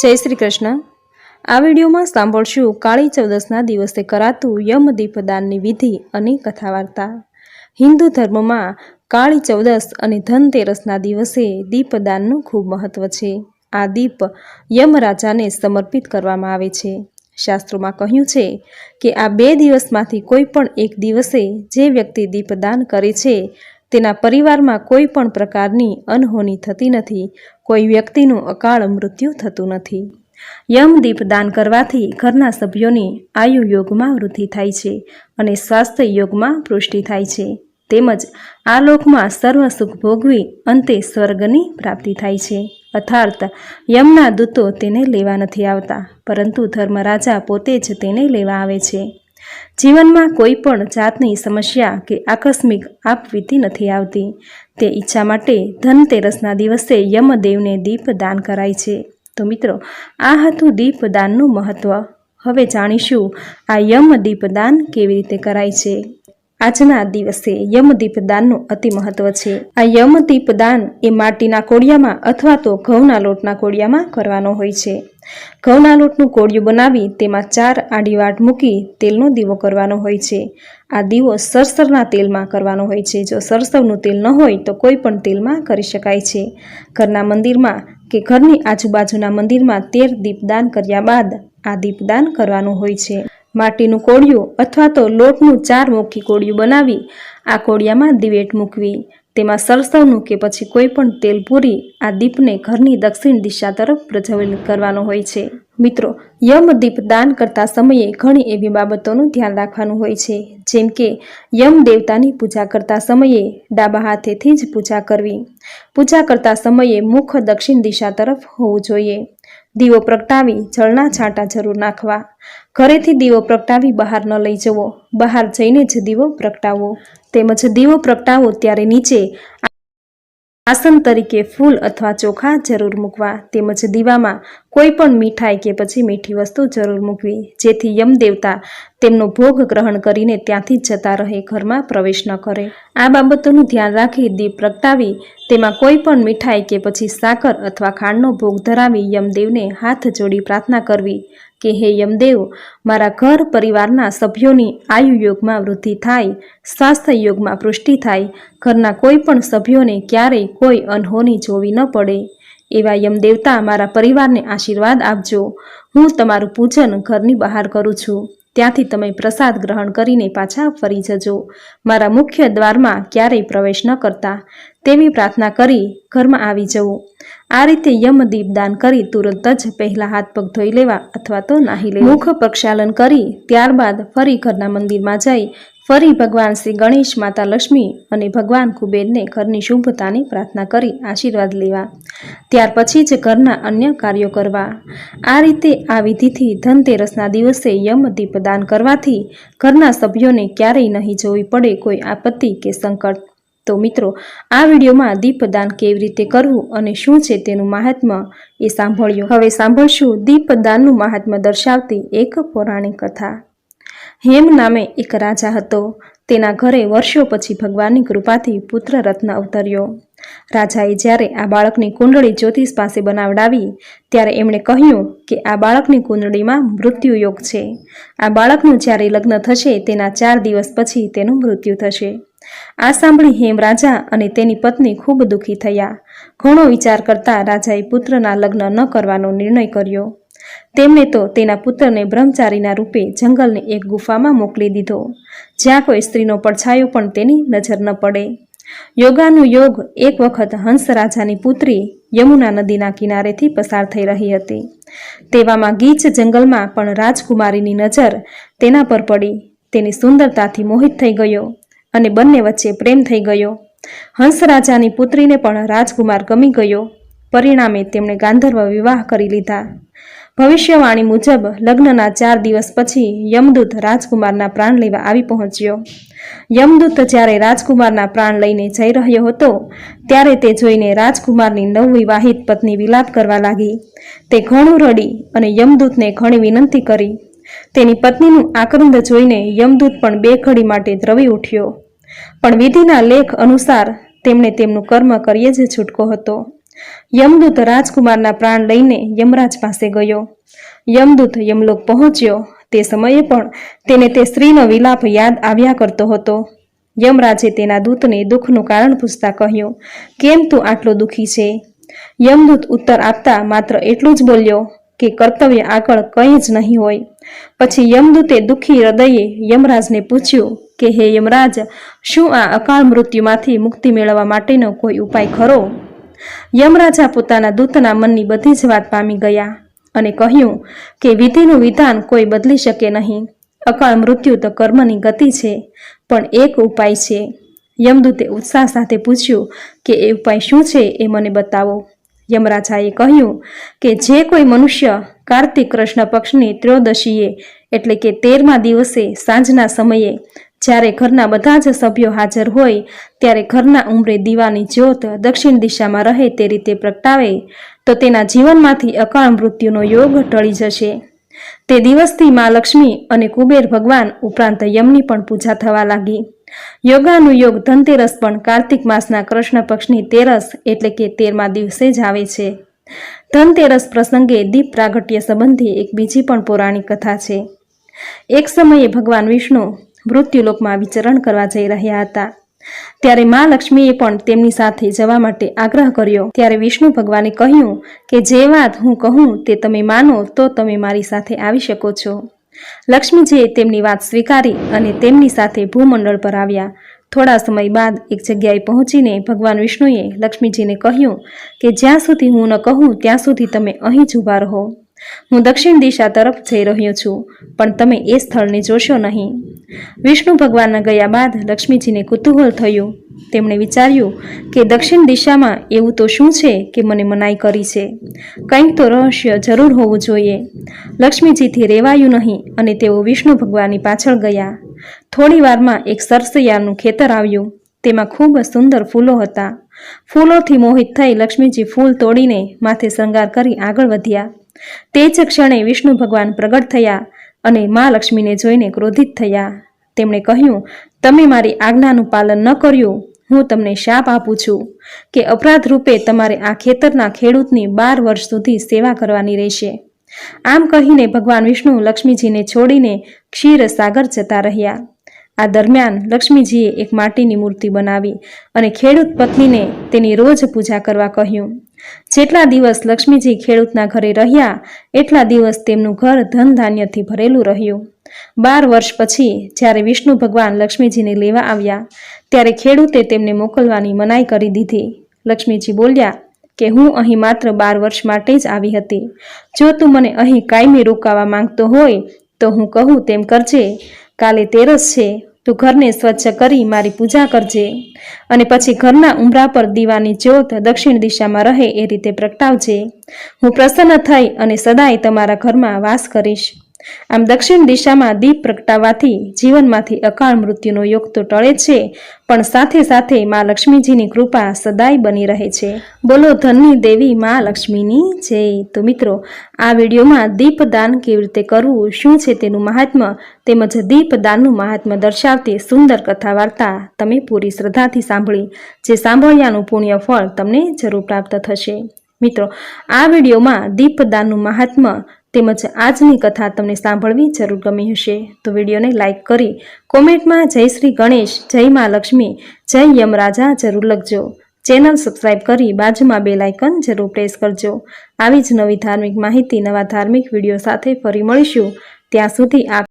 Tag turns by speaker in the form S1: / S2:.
S1: જય શ્રી કૃષ્ણ. આ વિડીયોમાં સાંભળશું કાળી ચૌદસના દિવસે કરાતું યમ દીપદાનની વિધિ અને કથા વાર્તા હિન્દુ ધર્મમાં કાળી ચૌદસ અને ધનતેરસના દિવસે દીપદાનનું ખૂબ મહત્વ છે. આ દીપ યમરાજાને સમર્પિત કરવામાં આવે છે. શાસ્ત્રોમાં કહ્યું છે કે આ બે દિવસમાંથી કોઈ પણ એક દિવસે જે વ્યક્તિ દીપદાન કરે છે તેના પરિવારમાં કોઈ પણ પ્રકારની અનહોની થતી નથી, કોઈ વ્યક્તિનું અકાળ મૃત્યુ થતું નથી. યમ દીપદાન કરવાથી ઘરના સભ્યોની આયુ યોગમાં વૃદ્ધિ થાય છે અને સ્વાસ્થ્ય યોગમાં પુષ્ટિ થાય છે. તેમજ આ લોકમાં સર્વ સુખ ભોગવી અંતે સ્વર્ગની પ્રાપ્તિ થાય છે. અર્થાર્થ યમના દૂતો તેને લેવા નથી આવતા, પરંતુ ધર્મરાજા પોતે જ તેને લેવા આવે છે. જીવનમાં કોઈ પણ જાતની સમસ્યા કે આકસ્મિક આપવીતી નથી આવતી. તે ઈચ્છા માટે ધનતેરસના દિવસે યમદેવને દીપદાન કરાય છે. તો મિત્રો, આ હતું દીપદાનનું મહત્વ. હવે જાણીશું આ યમ દીપદાન કેવી રીતે કરાય છે. આજના દિવસે યમ દીપદાનનું અતિ મહત્વ છે. આ યમ દીપદાન એ માટીના કોડિયામાં અથવા તો ઘઉંના લોટના કોડિયામાં કરવાનો હોય છે. ઘઉંના લોટનું કોળિયું બનાવી તેમાં ચાર આડી વાટ મૂકી તેલનો દીવો કરવાનો હોય છે. આ દીવો સરસરના તેલમાં કરવાનો હોય છે. જો સરસવનું તેલ ન હોય તો કોઈ પણ તેલમાં કરી શકાય છે. ઘરના મંદિરમાં કે ઘરની આજુબાજુના મંદિરમાં તેર દીપદાન કર્યા બાદ આ દીપદાન કરવાનું હોય છે. માટીનું કોળિયું અથવા તો લોટનું ચાર મુખી કોળિયું બનાવી આ કોળિયામાં દિવેટ મૂકવી. તેમાં સરસવનું કે પછી કોઈ પણ તેલ પૂરી આ દીપને ઘરની દક્ષિણ દિશા તરફ પ્રજ્વલિત કરવાનો હોય છે. મિત્રો યમ દીપ દાન કરતા સમયે ઘણી એવી બાબતોનું ધ્યાન રાખવાનું હોય છે. જેમ કે યમ દેવતાની પૂજા કરતા સમયે ડાબા હાથેથી જ પૂજા કરવી. પૂજા કરતા સમયે મુખ દક્ષિણ દિશા તરફ હોવું જોઈએ. દીવો પ્રગટાવી જળના છાંટા જરૂર નાખવા. ઘરેથી દીવો પ્રગટાવી બહાર ન લઈ જવો. બહાર જઈને જ દીવો પ્રગટાવવો તેમજ દીવો પ્રગટાવો ત્યારે નીચે આસન તરીકે ફૂલ અથવા ચોખા જરૂર મૂકવા. તેમજ દીવામાં કોઈ પણ મીઠાઈ કે પછી મીઠી વસ્તુ જરૂર મૂકવી, જેથી યમદેવતા તેમનો ભોગ ગ્રહણ કરીને ત્યાંથી જતા રહે, ઘરમાં પ્રવેશ ન કરે. આ બાબતોનું ધ્યાન રાખી દીપ પ્રગટાવી, તેમાં કોઈ પણ મીઠાઈ કે પછી સાકર અથવા ખાંડનો ભોગ ધરાવી યમદેવને હાથ જોડી પ્રાર્થના કરવી કે, હે યમદેવ, મારા ઘર પરિવારના સભ્યોની આયુ યોગમાં વૃદ્ધિ થાય, સ્વાસ્થ્ય યોગમાં પુષ્ટિ થાય, ઘરના કોઈ પણ સભ્યોને ક્યારેય કોઈ અનહોની જોવી ન પડે. એવા યમદેવતા મારા પરિવારને આશીર્વાદ આપજો. હું તમારું પૂજન ઘરની બહાર કરું છું. ત્યાંથી તમે પ્રસાદ ગ્રહણ કરીને પાછા ફરી જજો. મારા મુખ્ય દ્વારમાં ક્યારેય પ્રવેશ ન કરતા. તેવી પ્રાર્થના કરી ઘરમાં આવી જવું. આ રીતે યમ દીપદાન કરી તુરંત જ પહેલા હાથ પગ ધોઈ લેવા અથવા તો નાહી લેવા. મુખ પ્રક્ષાલન કરી ત્યારબાદ ફરી ઘરના મંદિરમાં જઈ ફરી ભગવાન શ્રી ગણેશ માતા લક્ષ્મી અને ભગવાન કુબેરને ઘરની શુભતાની પ્રાર્થના કરી આશીર્વાદ લેવા. ત્યાર પછી જ ઘરના અન્ય કાર્યો કરવા. આ રીતે આ વિધિથી ધનતેરસના દિવસે યમ દીપદાન કરવાથી ઘરના સભ્યોને ક્યારેય નહીં જોવી પડે કોઈ આપત્તિ કે સંકટ. તો મિત્રો, આ વિડીયોમાં દીપદાન કેવી રીતે કરવું અને શું છે તેનું મહાત્મ્ય એ સાંભળ્યું. હવે સાંભળશું દીપદાનનું મહાત્મ્ય દર્શાવતી એક પૌરાણિક કથા. હેમ નામે એક રાજા હતો. તેના ઘરે વર્ષો પછી ભગવાનની કૃપાથી પુત્ર રત્ન અવતર્યો. રાજાએ જ્યારે આ બાળકની કુંડળી જ્યોતિષ પાસે બનાવડાવી, ત્યારે એમણે કહ્યું કે આ બાળકની કુંડળીમાં મૃત્યુ યોગ છે. આ બાળકનું જ્યારે લગ્ન થશે, તેના ચાર દિવસ પછી તેનું મૃત્યુ થશે. આ સાંભળી હેમ રાજા અને તેની પત્ની ખૂબ દુઃખી થયા. ઘણો વિચાર કરતા રાજાએ પુત્રના લગ્ન ન કરવાનો નિર્ણય કર્યો. તેમણે તો તેના પુત્રને બ્રહ્મચારીના રૂપે જંગલની એક ગુફામાં મોકલી દીધો. જ્યાં કોઈ સ્ત્રીનો પડછાયો પણ તેની નજર ન પડે. યોગાનું યોગ એક વખત હંસ રાજાની પુત્રી યમુના નદીના કિનારેથી પસાર થઈ રહી હતી. તેવામાં ગીચ જંગલમાં પણ રાજકુમારીની નજર તેના પર પડી. તેની સુંદરતાથી મોહિત થઈ ગયો અને બંને વચ્ચે પ્રેમ થઈ ગયો. હંસ રાજાની પુત્રીને પણ રાજકુમાર ગમી ગયો. પરિણામે તેમણે ગાંધર્વ વિવાહ કરી લીધા. ભવિષ્યવાણી મુજબ લગ્નના ચાર દિવસ પછી યમદૂત રાજકુમારના પ્રાણ લેવા આવી પહોંચ્યો. યમદૂત જ્યારે રાજકુમારના પ્રાણ લઈને જઈ રહ્યો હતો, ત્યારે તે જોઈને રાજકુમારની નવવિવાહિત પત્ની વિલાપ કરવા લાગી. તે ઘણું રડી અને યમદૂતને ઘણી વિનંતી કરી. તેની પત્નીનું આક્રંદ જોઈને યમદૂત પણ બે ઘડી માટે દ્રવી ઉઠ્યો. પણ વિધિના લેખ અનુસાર તેમણે તેમનું કર્મ કરીએ જ છૂટકો હતો. યમદૂત રાજકુમારના પ્રાણ લઈને યમરાજ પાસે ગયો. યમદૂત યમલોક પહોંચ્યો. તે સમયે પણ તેને તે સ્ત્રીનો વિલાપ યાદ આવ્યા કરતો હતો. યમરાજે તેના દૂતને દુઃખનું કારણ પૂછતા કહ્યું, કેમ તું આટલો દુઃખી છે? યમદૂત ઉત્તર આપતા માત્ર એટલું જ બોલ્યો કે કર્તવ્ય આગળ કંઈ જ નહીં હોય. પછી યમદૂતે દુઃખી હૃદયે યમરાજને પૂછ્યું કે, હે યમરાજ, શું આ અકાળ મૃત્યુમાંથી મુક્તિ મેળવવા માટેનો કોઈ ઉપાય ખરો? યમરાજા પોતાના દૂતના મનની બધી જ વાત પામી ગયા અને કહ્યું કે વિધિનું વિધાન કોઈ બદલી શકે નહીં. અકાળ મૃત્યુ તો કર્મની ગતિ છે, પણ એક ઉપાય છે. યમદૂતે ઉત્સાહ સાથે પૂછ્યું કે એ ઉપાય શું છે એ મને બતાવો. યમરાજાએ કહ્યું કે જે કોઈ મનુષ્ય કાર્તિક કૃષ્ણ પક્ષની ત્રયોદશીએ એટલે કે તેરમા દિવસે સાંજના સમયે જ્યારે ઘરના બધા જ સભ્યો હાજર હોય, ત્યારે ઘરના ઉંમરે દીવાની જ્યોત દક્ષિણ દિશામાં રહે તે રીતે પ્રગટાવે, તો તેના જીવનમાંથી અકાળ મૃત્યુનો યોગ ટળી જશે. તે દિવસથી મા લક્ષ્મી અને કુબેર ભગવાન ઉપરાંત યમની પણ પૂજા થવા લાગી. યોગાનુયોગ ધનતેરસ પણ કાર્તિક માસના કૃષ્ણ પક્ષની તેરસ એટલે કે તેરમા દિવસે જ આવે છે. ધનતેરસ પ્રસંગે દીપ પ્રાગટ્ય સંબંધી એક બીજી પણ પૌરાણિક કથા છે. એક સમયે ભગવાન વિષ્ણુ મૃત્યુલોકમાં વિચરણ કરવા જઈ રહ્યા હતા. ત્યારે મા લક્ષ્મીએ પણ તેમની સાથે જવા માટે આગ્રહ કર્યો. ત્યારે વિષ્ણુ ભગવાને કહ્યું કે, જે વાત હું કહું તે તમે માનો, તો તમે મારી સાથે આવી શકો છો. લક્ષ્મીજીએ તેમની વાત સ્વીકારી અને તેમની સાથે ભૂમંડળ પર આવ્યા. થોડા સમય બાદ એક જગ્યાએ પહોંચીને ભગવાન વિષ્ણુએ લક્ષ્મીજીને કહ્યું કે, જ્યાં સુધી હું ન કહું, ત્યાં સુધી તમે અહીં જ ઊભા રહો. હું દક્ષિણ દિશા તરફ જઈ રહ્યો છું, પણ તમે એ સ્થળને જોશો નહીં. વિષ્ણુ ભગવાનના ગયા બાદ લક્ષ્મીજીને કુતૂહલ થયું. તેમણે વિચાર્યું કે દક્ષિણ દિશામાં એવું તો શું છે કે મને મનાઈ કરી છે? કંઈક તો રહસ્ય જરૂર હોવું જોઈએ. લક્ષ્મીજીથી રેવાયું નહીં અને તેઓ વિષ્ણુ ભગવાનની પાછળ ગયા. થોડી વારમાં એક સરસૈયાનું ખેતર આવ્યું. તેમાં ખૂબ સુંદર ફૂલો હતા. ફૂલોથી મોહિત થઈ લક્ષ્મીજી ફૂલ તોડીને માથે શૃંગાર કરી આગળ વધ્યા. તે જ ક્ષણે વિષ્ણુ ભગવાન પ્રગટ થયા અને મા લક્ષ્મીને જોઈને ક્રોધિત થયા. તેમણે કહ્યું, તમે મારી આજ્ઞાનું પાલન ન કર્યું. હું તમને શાપ આપું છું કે અપરાધ રૂપે તમારે આ ખેતરના ખેડૂતની બાર વર્ષ સુધી સેવા કરવાની રહેશે. આમ કહીને ભગવાન વિષ્ણુ લક્ષ્મીજીને છોડીને ક્ષીર સાગર જતા રહ્યા. આ દરમિયાન લક્ષ્મીજીએ એક માટીની મૂર્તિ બનાવી અને ખેડૂત પત્નીને તેની રોજ પૂજા કરવા કહ્યું જેટલા દિવસ લક્ષ્મીજી ખેડૂતના ઘરે રહ્યા, એટલા દિવસ તેમનું ઘર ધન ધાન્યથી ભરેલું રહ્યું. બાર વર્ષ પછી, જ્યારે વિષ્ણુ ભગવાન લક્ષ્મીજીને લેવા આવ્યા, ત્યારે ખેડૂતે તેમને મોકલવાની મનાઈ કરી દીધી. લક્ષ્મીજી બોલ્યા, કે હું અહીં માત્ર બાર વર્ષ માટે જ આવી હતી. જો તું મને અહીં કાયમી રોકાવા માંગતો હોય, તો હું કહું તેમ કરજે. કાલે તેરસ છે તું ઘરને સ્વચ્છ કરી મારી પૂજા કરજે. અને પછી ઘરના ઉમરા પર દીવાની જ્યોત દક્ષિણ દિશામાં રહે એ રીતે પ્રગટાવજે. હું પ્રસન્ન થઈ અને સદાય તમારા ઘરમાં વાસ કરીશ. આમ દક્ષિણ દિશામાં દીપ પ્રગટાવવાથી જીવનમાંથી અકાળ મૃત્યુનો યોગ તો ટળે છે, પણ સાથે સાથે મા લક્ષ્મીજીની કૃપા સદાય બની રહે છે. બોલો ધનની દેવી મા લક્ષ્મીની જય. તો મિત્રો, આ વિડીયોમાં દીપદાન કેવી રીતે કરવું, શું છે તેનું મહાત્મ્ય તેમજ દીપદાનનું મહાત્મ્ય દર્શાવતી સુંદર કથા વાર્તા તમે પૂરી શ્રદ્ધાથી સાંભળી, જે સાંભળ્યાનું પુણ્ય ફળ તમને જરૂર પ્રાપ્ત થશે. મિત્રો, આ વિડીયોમાં દીપદાનનું મહાત્મ્ય તેમજ આજની કથા તમને સાંભળવી જરૂર ગમી હશે. તો વિડીયોને લાઇક કરી કોમેન્ટમાં જય શ્રી ગણેશ, જય મા લક્ષ્મી, જય યમરાજા જરૂર લખજો. ચેનલ સબસ્ક્રાઇબ કરી બાજુમાં બે લાઇકન જરૂર પ્રેસ કરજો. આવી જ નવી ધાર્મિક માહિતી, નવા ધાર્મિક વીડિયો સાથે ફરી મળીશું. ત્યાં સુધી આપ